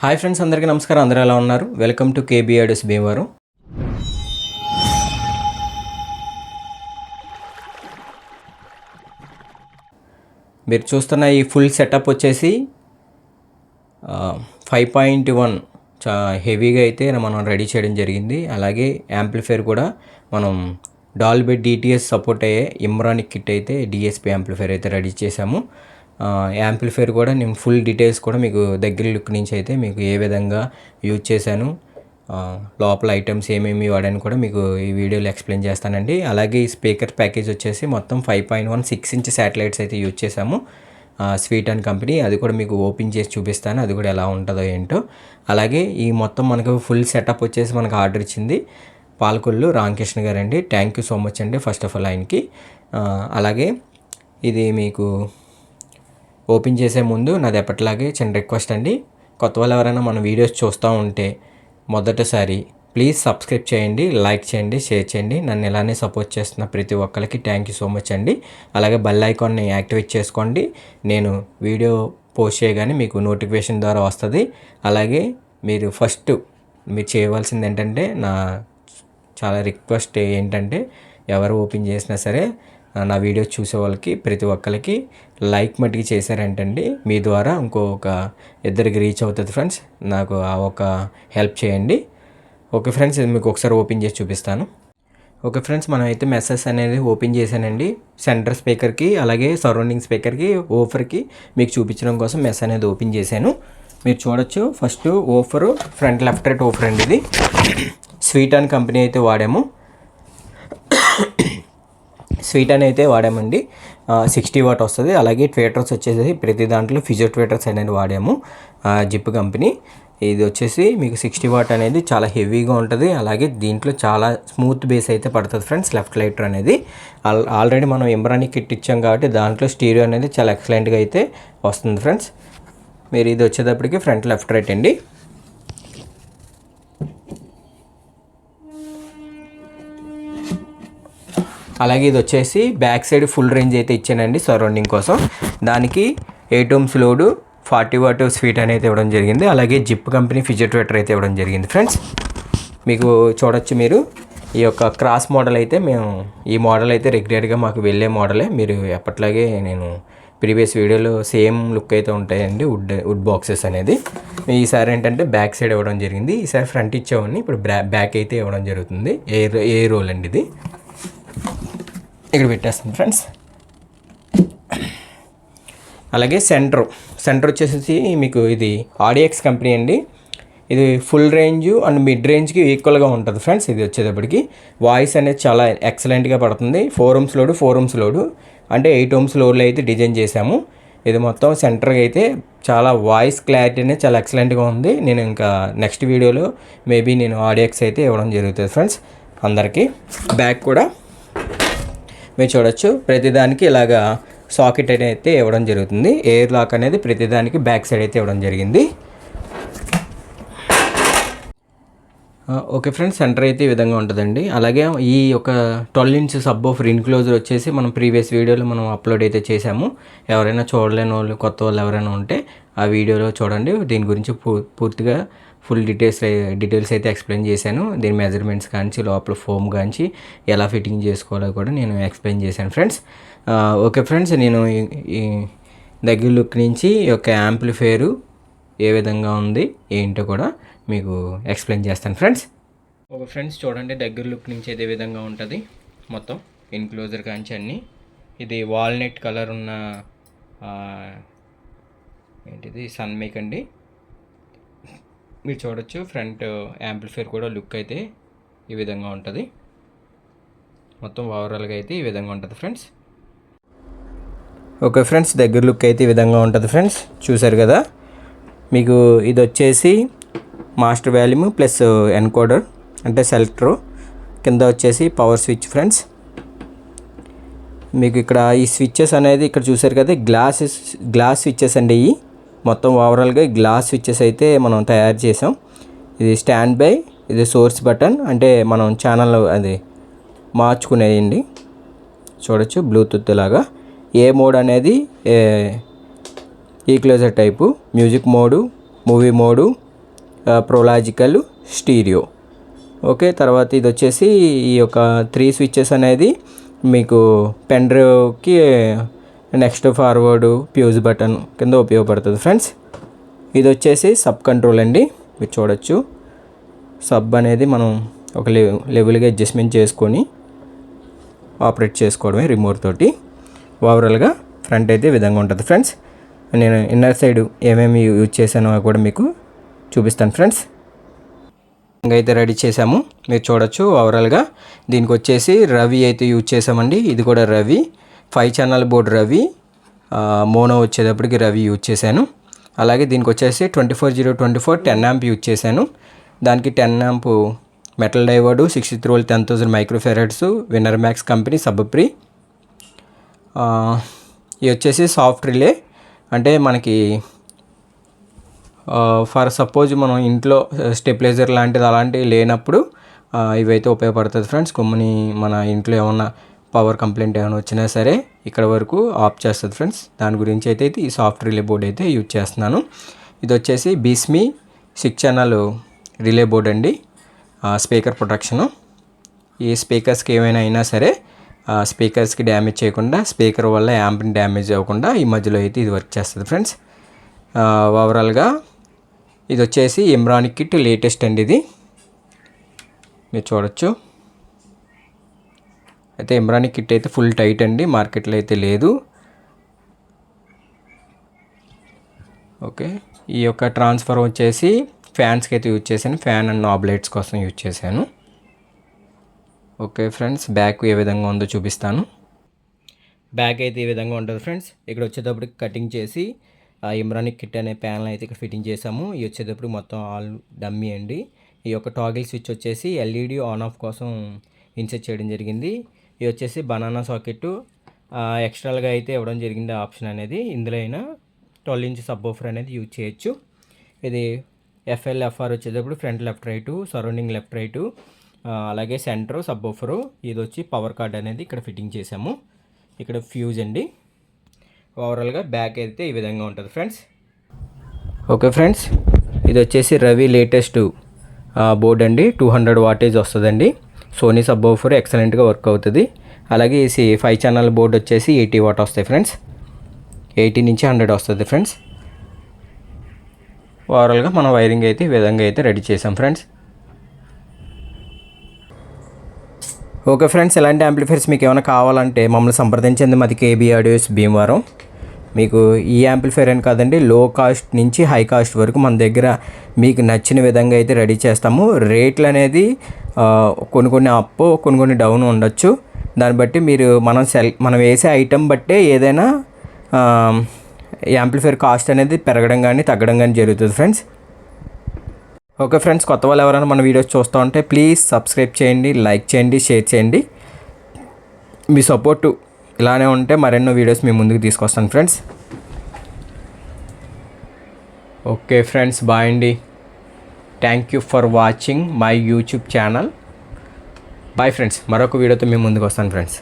Hi friends అందరికీ నమస్కారం. అందరూ ఎలా ఉన్నారు? Welcome to KBRS Bhimavaram. మీరు చూస్తున్న ఈ ఫుల్ సెటప్ వచ్చేసి ఫైవ్ పాయింట్ వన్ చా హెవీగా అయితే మనం రెడీ చేయడం జరిగింది. అలాగే యాంప్లిఫైర్ కూడా మనం డాల్బెట్ డిటిఎస్ సపోర్ట్ అయ్యే ఇమ్రానిక్ కిట్ అయితే డిఎస్పి యాంప్లిఫైర్ అయితే రెడీ చేశాము. యాంప్లిఫైర్ కూడా నేను ఫుల్ డీటెయిల్స్ కూడా మీకు దగ్గర లుక్ నుంచి అయితే మీకు ఏ విధంగా యూజ్ చేశాను. లోపల ఐటమ్స్ ఏమేమి వాడాను కూడా మీకు ఈ వీడియోలో ఎక్స్ప్లెయిన్ చేస్తానండి. అలాగే ఈ స్పీకర్ ప్యాకేజ్ వచ్చేసి మొత్తం five point one six inch satellites అయితే యూజ్ చేశాము. స్వీట్ అండ్ కంపెనీ అది కూడా మీకు ఓపెన్ చేసి చూపిస్తాను అది కూడా ఎలా ఉంటుందో ఏంటో. అలాగే ఈ మొత్తం మనకు ఫుల్ సెటప్ వచ్చేసి మనకు ఆర్డర్ ఇచ్చింది పాలకొల్లు రామకృష్ణ గారండి. థ్యాంక్ యూ సో మచ్ అండి ఫస్ట్ ఆఫ్ ఆల్ ఆయనకి. అలాగే ఇది మీకు ఓపెన్ చేసే ముందు నాది ఎప్పటిలాగే చిన్న రిక్వెస్ట్ అండి. కొత్త వాళ్ళు ఎవరైనా మన వీడియోస్ చూస్తూ ఉంటే మొదటిసారి ప్లీజ్ సబ్స్క్రైబ్ చేయండి లైక్ చేయండి షేర్ చేయండి. నన్ను ఇలానే సపోర్ట్ చేస్తున్న ప్రతి ఒక్కరికి థ్యాంక్ యూ సో మచ్ అండి. అలాగే బెల్ ఐకాన్ని యాక్టివేట్ చేసుకోండి. నేను వీడియో పోస్ట్ చేయగానే మీకు నోటిఫికేషన్ ద్వారా వస్తుంది. అలాగే మీరు ఫస్ట్ మీరు చేయవలసింది ఏంటంటే నా చాలా రిక్వెస్ట్ ఏంటంటే ఎవరు ఓపెన్ చేసినా సరే నా వీడియోస్ చూసే వాళ్ళకి ప్రతి ఒక్కరికి లైక్ మట్టికి చేశారంటండి. మీ ద్వారా ఇంకొక ఇద్దరికి రీచ్ అవుతుంది ఫ్రెండ్స్ నాకు ఆ ఒక హెల్ప్ చేయండి. ఓకే ఫ్రెండ్స్ ఇది మీకు ఒకసారి ఓపెన్ చేసి చూపిస్తాను. ఓకే ఫ్రెండ్స్ మనం అయితే మెసేజ్ అనేది ఓపెన్ చేశానండి. సెంటర్ స్పీకర్కి అలాగే సరౌండింగ్ స్పీకర్కి ఓఫర్కి మీకు చూపించడం కోసం మెస్ అనేది ఓపెన్ చేశాను. మీరు చూడొచ్చు first woofer front left right woofer అండి ఇది. స్వీట్ అండ్ కంపెనీ అయితే వాడాము. స్వీట్ అని అయితే వాడామండి సిక్స్టీ వాట్ వస్తుంది. అలాగే ట్వేటర్స్ వచ్చేసి ప్రతి దాంట్లో ఫిజియో ట్వేటర్స్ అనేది వాడాము. Zip company. ఇది వచ్చేసి మీకు సిక్స్టీ వాట్ అనేది చాలా హెవీగా ఉంటుంది. అలాగే దీంట్లో చాలా స్మూత్ బేస్ అయితే పడుతుంది ఫ్రెండ్స్ లెఫ్ట్ లైటర్ అనేది. ఆల్- ఆల్రెడీ మనం ఎంబ్రానీ కిట్ ఇచ్చాం కాబట్టి దాంట్లో స్టీరియో అనేది చాలా ఎక్సలెంట్గా అయితే వస్తుంది ఫ్రెండ్స్. మీరు ఇది వచ్చేటప్పటికి ఫ్రంట్ లెఫ్ట్ రైట్ అండి. అలాగే ఇది వచ్చేసి బ్యాక్ సైడ్ ఫుల్ రేంజ్ అయితే ఇచ్చానండి సరౌండింగ్ కోసం. దానికి eight ohms load forty watt sweet అనేది ఇవ్వడం జరిగింది. అలాగే జిప్ కంపెనీ ఫిజియోట్రేటర్ అయితే ఇవ్వడం జరిగింది. ఫ్రెండ్స్ మీకు చూడొచ్చు మీరు. ఈ యొక్క క్రాస్ మోడల్ అయితే మేము ఈ మోడల్ అయితే రెగ్యులర్గా మాకు వెళ్ళే మోడలే. మీరు ఎప్పట్లాగే నేను ప్రీవియస్ వీడియోలో సేమ్ లుక్ అయితే ఉంటాయండి వుడ్ వుడ్ బాక్సెస్ అనేది. ఈసారి ఏంటంటే బ్యాక్ సైడ్ ఇవ్వడం జరిగింది. ఈసారి ఫ్రంట్ ఇచ్చేవాడిని. ఇప్పుడు బ్యాక్ అయితే ఇవ్వడం జరుగుతుంది. ఏ ఏ రోల్ అండి ఇది. ఇక్కడ పెట్టేస్తాను ఫ్రెండ్స్ అలాగే సెంటర్ సెంటర్ వచ్చేసి మీకు ఇది ఆడియక్స్ కంపెనీ అండి. ఇది ఫుల్ రేంజ్ అండ్ మిడ్ రేంజ్కి ఈక్వల్గా ఉంటుంది ఫ్రెండ్స్ ఇది వచ్చేటప్పటికి వాయిస్ అనేది చాలా ఎక్సలెంట్గా పడుతుంది. Four ohms load four ohms load. అంటే ఎయిట్ ఓమ్స్ లోడ్లో అయితే డిజైన్ చేశాము. ఇది మొత్తం సెంటర్గా అయితే చాలా వాయిస్ క్లారిటీ అనేది చాలా ఎక్సలెంట్గా ఉంది. నేను ఇంకా నెక్స్ట్ వీడియోలో మేబీ నేను ఆడియక్స్ అయితే ఇవ్వడం జరుగుతుంది ఫ్రెండ్స్ అందరికీ బ్యాక్ కూడా. మీరు చూడొచ్చు. ప్రతిదానికి ఇలాగా సాకెట్ అయితే ఇవ్వడం జరుగుతుంది. ఎయిర్ లాక్ అనేది ప్రతిదానికి బ్యాక్ సైడ్ అయితే ఇవ్వడం జరిగింది ఆ, ఓకే ఫ్రెండ్స్ సెంటర్ అయితే ఈ విధంగా ఉంటుందండి. అలాగే ఈ యొక్క twelve inch sub of enclosure వచ్చేసి మనం ప్రీవియస్ వీడియోలో మనం అప్లోడ్ అయితే చేసాము ఎవరైనా చూడలేని వాళ్ళు కొత్త వాళ్ళు ఎవరైనా ఉంటే ఆ వీడియోలో చూడండి. దీని గురించి పూ- పూర్తిగా ఫుల్ డీటెయిల్స్ డీటెయిల్స్ అయితే ఎక్స్ప్లెయిన్ చేశాను. దీని మెజర్మెంట్స్ కాంచి లోపల ఫోమ్ కాంచి ఎలా ఫిట్టింగ్ చేసుకోవాలో కూడా నేను ఎక్స్ప్లెయిన్ చేశాను ఫ్రెండ్స్. ఓకే ఫ్రెండ్స్ నేను ఈ- ఈ దగ్గర లుక్ నుంచి ఈ యొక్క యాంప్లిఫైరు ఏ విధంగా ఉంది ఏంటో కూడా మీకు ఎక్స్ప్లెయిన్ చేస్తాను ఫ్రెండ్స్ ఒక ఫ్రెండ్స్ చూడండి దగ్గర లుక్ నుంచి ఏ విధంగా ఉంటుంది. మొత్తం ఎన్క్లోజర్ కాంచి అన్నీ. ఇది వాల్నట్ కలర్ ఉన్న ఏంటిది? సన్మేక్ అండి. మీరు చూడొచ్చు ఫ్రంట్ యాంప్లిఫైర్ కూడా లుక్ అయితే ఈ విధంగా ఉంటుంది. మొత్తం ఓవరాల్గా అయితే ఈ విధంగా ఉంటుంది ఫ్రెండ్స్ ఓకే ఫ్రెండ్స్ దగ్గర లుక్ అయితే ఈ విధంగా ఉంటుంది ఫ్రెండ్స్ చూసారు కదా? మీకు ఇది వచ్చేసి మాస్టర్ వాల్యూమ్ ప్లస్ ఎన్కోడర్ అంటే సెలెక్టర్. కింద వచ్చేసి పవర్ స్విచ్ ఫ్రెండ్స్. మీకు ఇక్కడ ఈ స్విచ్చెస్ అనేది ఇక్కడ చూసారు కదా గ్లాసెస్ గ్లాస్ స్విచ్చెస్ అండి ఇవి. మొత్తం ఓవరాల్గా గ్లాస్ స్విచ్చెస్ అయితే మనం తయారు చేసాం. ఇది స్టాండ్ బై ఇది సోర్స్ బటన్ అంటే మనం ఛానల్ అది మార్చుకునేయండి. చూడొచ్చు బ్లూటూత్ లాగా. ఏ మోడ్ అనేది enclosure type music mode movie mode pro logical stereo okay తర్వాత ఇది వచ్చేసి ఈ యొక్క త్రీ స్విచ్చెస్ అనేది మీకు పెన్ డ్రైవ్కి నెక్స్ట్ ఫార్వర్డ్ ప్యూజ్ బటన్ కింద ఉపయోగపడుతుంది. ఫ్రెండ్స్ ఇది వచ్చేసి సబ్ కంట్రోల్ అండి. మీరు చూడొచ్చు. సబ్ అనేది మనం ఒక లెవ్ లెవెల్గా అడ్జస్ట్మెంట్ చేసుకొని ఆపరేట్ చేసుకోవడమే రిమోట్ తోటి. ఓవరాల్గా ఫ్రంట్ అయితే విధంగా ఉంటుంది. ఫ్రెండ్స్ నేను ఇన్నర్ సైడ్ ఏమేమి యూజ్ చేశానో కూడా మీకు చూపిస్తాను ఫ్రెండ్స్. అయితే రెడీ చేసాము మీరు చూడొచ్చు ఓవరాల్గా దీనికి వచ్చేసి రవి అయితే యూజ్ చేసామండి ఇది కూడా Ravi. Five channel board Ravi. Mono వచ్చేటప్పటికి రవి యూజ్ చేశాను. అలాగే దీనికి వచ్చేసి twenty four zero twenty four ten amp use చేశాను. దానికి ten amp metal డైవర్డు sixty three ten thousand microfarads winner max company sub pre ఇది వచ్చేసి సాఫ్ట్ రిలే. అంటే మనకి ఫర్ సపోజ్ మనం ఇంట్లో స్టెప్లైజర్ లాంటిది అలాంటివి లేనప్పుడు ఇవైతే ఉపయోగపడుతుంది ఫ్రెండ్స్. కొమ్మని మన ఇంట్లో ఏమన్నా పవర్ కంప్లైంట్ ఏమైనా వచ్చినా సరే ఇక్కడ వరకు ఆఫ్ చేస్తుంది ఫ్రెండ్స్. దాని గురించి అయితే ఈ సాఫ్ట్ రిలే బోర్డ్ అయితే యూజ్ చేస్తున్నాను. ఇది వచ్చేసి బీస్మి సిక్స్ ఛానల్ రిలే బోర్డ్ అండి. Speaker protection. ఈ స్పీకర్స్కి ఏమైనా అయినా సరే స్పీకర్స్కి డ్యామేజ్ చేయకుండా స్పీకర్ వల్ల యాంప్ని డ్యామేజ్ అవ్వకుండా ఈ మధ్యలో అయితే ఇది వర్క్ చేస్తుంది ఫ్రెండ్స్. ఓవరాల్గా ఇది వచ్చేసి ఇమ్రాన్ కిట్ లేటెస్ట్ అండి ఇది. మీరు చూడొచ్చు. అయితే ఇమ్రాన్ కిట్ అయితే ఫుల్ టైట్ అండి మార్కెట్లో అయితే లేదు. ఓకే ఈ యొక్క ట్రాన్స్ఫర్ వచ్చేసి ఫ్యాన్స్కి అయితే యూజ్ చేశాను. ఫ్యాన్ అండ్ నాబ్లైట్స్ కోసం యూజ్ చేశాను. ఓకే ఫ్రెండ్స్ బ్యాక్ ఏ విధంగా ఉందో చూపిస్తాను. బ్యాక్ అయితే ఈ విధంగా ఉంటుంది ఫ్రెండ్స్. ఇక్కడ వచ్చేటప్పటికి కటింగ్ చేసి ఇమ్రానిక్ కిట్ అనే ప్యానల్ అయితే ఇక్కడ ఫిట్టింగ్ చేసాము ఇది వచ్చేటప్పుడు మొత్తం ఆల్ డమ్మీ అండి. ఈ యొక్క టాగిల్ స్విచ్ వచ్చేసి ఎల్ఈడి ఆన్ ఆఫ్ కోసం ఇన్సెట్ చేయడం జరిగింది. ఇది వచ్చేసి బనానా సాకెట్ ఎక్స్ట్రాలుగా అయితే ఇవ్వడం జరిగింది ఆప్షన్ అనేది. ఇందులో అయినా ట్వెల్వ్ ఇంచ్ సబ్ అనేది యూజ్ చేయొచ్చు. ఇది ఎఫ్ఎల్ ఎఫ్ఆర్ వచ్చేటప్పుడు front left right surrounding left right అలాగే సెంటర్ సబ్ ఇది వచ్చి పవర్ కార్డ్ అనేది ఇక్కడ ఫిట్టింగ్ చేసాము ఇక్కడ ఫ్యూజ్ అండి. ఓవరాల్గా బ్యాక్ అయితే ఈ విధంగా ఉంటుంది ఫ్రెండ్స్. ఓకే ఫ్రెండ్స్ ఇది వచ్చేసి రవి లేటెస్ట్ బోర్డ్ అండి. టూ హండ్రెడ్ వాటేజ్ వస్తుందండి. సోనీ సబ్ బోఫర్ ఎక్సలెంట్గా వర్క్ అవుతుంది. అలాగే ఈ ఫైవ్ ఛానల్ బోర్డ్ వచ్చేసి ఎయిటీ వాట్ వస్తాయి ఫ్రెండ్స్. ఎయిటీ నుంచి హండ్రెడ్ వస్తుంది ఫ్రెండ్స్. ఓవరాల్గా మనం వైరింగ్ అయితే ఈ విధంగా అయితే రెడీ చేసాం ఫ్రెండ్స్. ఓకే ఫ్రెండ్స్ ఇలాంటి యాంప్లిఫైర్స్ మీకు ఏమైనా కావాలంటే మమ్మల్ని సంప్రదించింది మాది కేబీ ఆడియోస్ భీమవరం. మీకు ఈ యాంప్లిఫైర్ అని కాదండి లో కాస్ట్ నుంచి హై కాస్ట్ వరకు మన దగ్గర మీకు నచ్చిన విధంగా అయితే రెడీ చేస్తాము. రేట్లు అనేది కొన్ని కొన్ని అప్ కొన్ని కొన్ని డౌన్ ఉండొచ్చు. దాన్ని బట్టి మీరు మనం సెల్ మనం వేసే ఐటెం బట్టే ఏదైనా యాంప్లిఫైర్ కాస్ట్ అనేది పెరగడం కానీ తగ్గడం కానీ జరుగుతుంది ఫ్రెండ్స్. ఓకే ఫ్రెండ్స్ కొత్త వాళ్ళు ఎవరైనా మన వీడియోస్ చూస్తూ ఉంటే ప్లీజ్ సబ్స్క్రైబ్ చేయండి లైక్ చేయండి షేర్ చేయండి. మీ సపోర్టు ఇలానే ఉంటే మరెన్నో వీడియోస్ మీ ముందుకు తీసుకొస్తాను ఫ్రెండ్స్. ఓకే ఫ్రెండ్స్ బాయ్ అండి. Thank you for watching my YouTube channel bye friends మరొక వీడియోతో మేము ముందుకు వస్తాను ఫ్రెండ్స్.